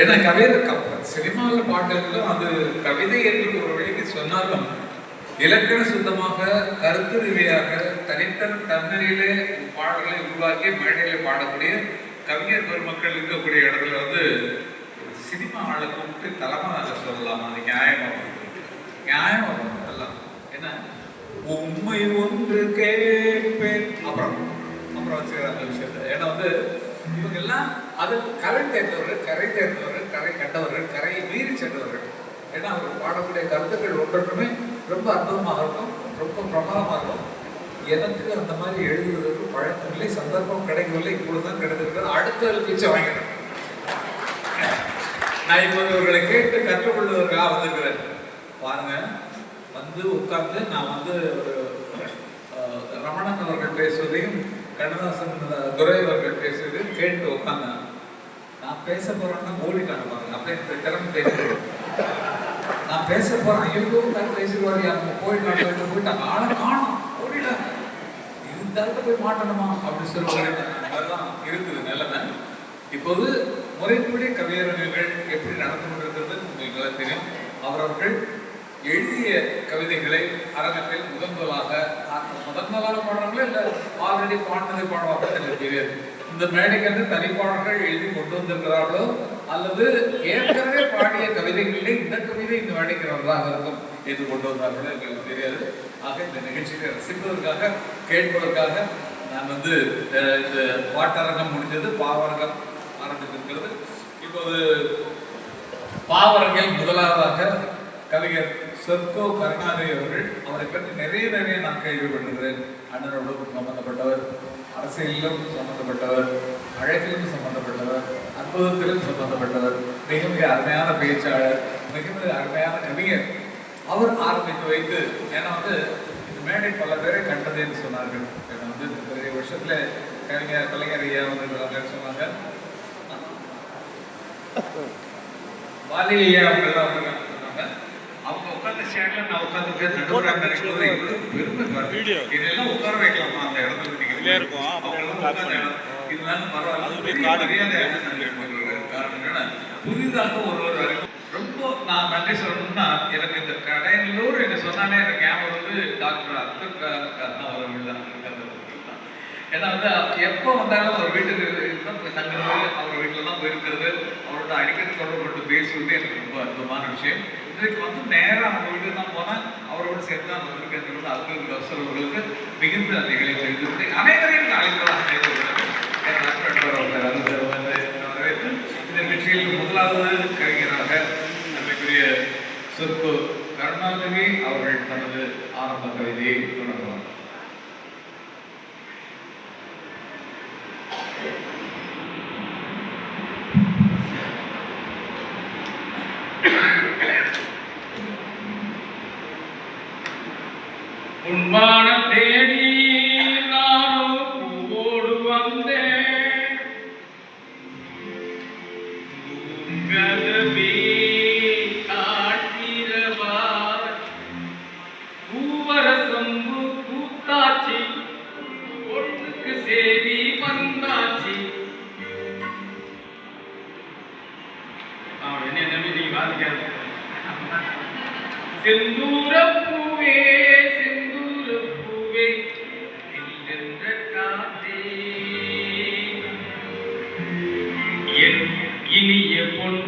ஏன்னா கவிதை சினிமாவில் பாட்டுகளும் அது கவிதை என்று ஒரு வழிக்கு சொன்னாலும் இலக்கண சுத்தமாக கருத்து ரீதியாக தனித்தன் தன்னிலையிலே பாடல்களை உருவாக்கி மேடையில பாடக்கூடிய கவிஞர் பெருமக்கள் இருக்கக்கூடிய இடத்துல வந்து சினிமா ஆளை கூப்பிட்டு தலைமை சொல்லலாம்? அது நியாயமாக நியாயமாக அதெல்லாம் என்ன உண்மை ஒன்று கேட்பேன். அப்புறம் அப்புறம் வச்சுக்கிற அந்த ஏன்னா வந்து எல்லாம் அது கரை தேர்ந்தவர்கள் கரை தேர்ந்தவர்கள் கரை கண்டவர்கள் கரையை மீறி சென்றவர்கள். ஏன்னா அவர் பாடக்கூடிய கருத்துக்கள் ஒன்றொன்றுமே ரொம்ப அற்புதமாக இருக்கும் ரொம்ப பிரபலமாக இருக்கும். எனக்கு அந்த மாதிரி எழுதுவதற்கு பழக்கமில்லை சந்தர்ப்பம் கிடைக்கவில்லை இப்பொழுதுதான் கிடைத்திருக்கிறது. அடுத்த பிச்சை வாங்கினேன். நான் இப்போது இவர்களை கேட்டு கற்றுக்கொள்வதற்காக வந்திருக்கிறேன். பாருங்க வந்து உட்கார்ந்து நான் வந்து ஒரு ரமணன் அவர்கள் பேசுவதையும் கண்ணதாசன் துரை அவர்கள் பேசுறது கேட்டு உட்கார்ந்தேன் நான் பேச போறேன்னா ஓடிட்டாங்க காணுவாங்க அப்படின்ற திறமை பேசுறேன் நான் பேச போறேன் ஐயோ தான் பேசுவாரு அவங்க போயிட்டு போயிட்டாங்க ஆளை காணும். ஓடிட்டாங்க இருந்தாலும் போய் மாட்டணுமா? அப்படின்னு சொல்லுவாங்க இருக்குது நிலைமை. இப்போது முறைப்படி கவியரங்குகள் எப்படி நடந்து கொண்டிருக்கிறது உங்களுக்கு தெரியும். அவரவர்கள் எழுதிய கவிதைகளை அரங்கத்தில் முதன் முதலாக முதல் முதன் முதலாக இல்லை ஆல்ரெடி பாடினதை பாடுவாங்க எனக்கு தெரியாது இந்த மேடைக்கு தனிப்பாடல்கள் எழுதி கொண்டு வந்திருக்கிறார்களோ அல்லது ஏற்கனவே பாடிய கவிதைகளிலே இந்த கவிதை இந்த மேடைக்கு வந்ததாக இருக்கும் என்று கொண்டு வந்தார்களோ எங்களுக்கு தெரியாது. ஆக இந்த நிகழ்ச்சியை ரசிப்பதற்காக கேட்பதற்காக நான் வந்து இந்த பாட்டரங்கம் முடிஞ்சது பாவரங்கம் ஆரம்பித்திருக்கிறது. இப்போது பாவரங்கில் முதலாவதாக கவிஞர் சொர்க்கோ கருணாநிதி அவர்கள் அவரை பற்றி நிறைய நிறைய நான் கேள்விப்பட்டிருக்கிறேன் அண்ணனோடு சம்பந்தப்பட்டவர் அரசியலிலும் சம்பந்தப்பட்டவர் அழகிலும் சம்பந்தப்பட்டவர் அற்புதத்திலும் சம்பந்தப்பட்டவர் மிக மிக அருமையான பேச்சாளர் மிக மிக அருமையான கவிஞர். அவர் ஆரம்பித்து வைத்து ஏன்னா வந்து இந்த மேடை பல பேரை கண்டது என்று சொன்னார்கள். ஏன்னா வந்து நிறைய பெரிய வருஷத்துல கலைஞர் கலைஞர் ஐயா வந்து சொன்னாங்க. வாலி ஐயா அவங்கெல்லாம் சொன்னாங்க. உட்கார்ந்த சேர்ல நான் உட்கார்ந்து நடுவராக இருக்கும்போது பெருமை பாருங்க. இதெல்லாம் உட்கார வைக்கலாமா அந்த இடத்துல நீங்க இருக்கும். அவங்க எல்லாம் உட்கார்ந்த இடம். இருந்தாலும் பரவாயில்ல ஏற்படுகிறேன். காரணம் என்னன்னா புதிதாக ஒருவர் வரைக்கும் ரொம்ப நான் நன்றி சொல்லணும்னா எனக்கு இந்த கடையிலூர் என்று சொன்னாலே எனக்கு ஞாபகம் வந்து டாக்டர் அப்துல் அவர்கள் தான். ஏன்னா வந்து எப்போ வந்தாலும் அவர் வீட்டுக்கு தங்குறது அவர் வீட்டில் தான் போயிருக்கிறது அவரோட அடிக்கடி தொடர்பு பேசுவது எனக்கு ரொம்ப அற்புதமான விஷயம். இன்றைக்கு வந்து நேராக அவங்க வீட்டுக்கு தான் போனால் அவரோடு சேர்ந்து தான் வந்திருக்கிறது அலுவலக அவசரங்களுக்கு மிகுந்த அந்த இளைஞர் எழுதிவிட்டு அனைவரையும் அழைப்பதாக வரவேற்று இந்த நிகழ்ச்சியில் முதலாவது கவிஞராக நம்மைக்குரிய சொற்பு கருணாநிதி அவர்கள் தனது ஆரம்ப கவிதையை தொடங்குவார் உன்வானம் தேடி நானும் பூவோடு வந்தேன் கதவே காட்டிரவாய் பூவரசம்பு பூத்தாச்சி ஒட்டுக்கு சேரி வந்தாச்சி. அவன் என்ன நம்பி நீங்க வாசிக்காது. என் இனிய பொன்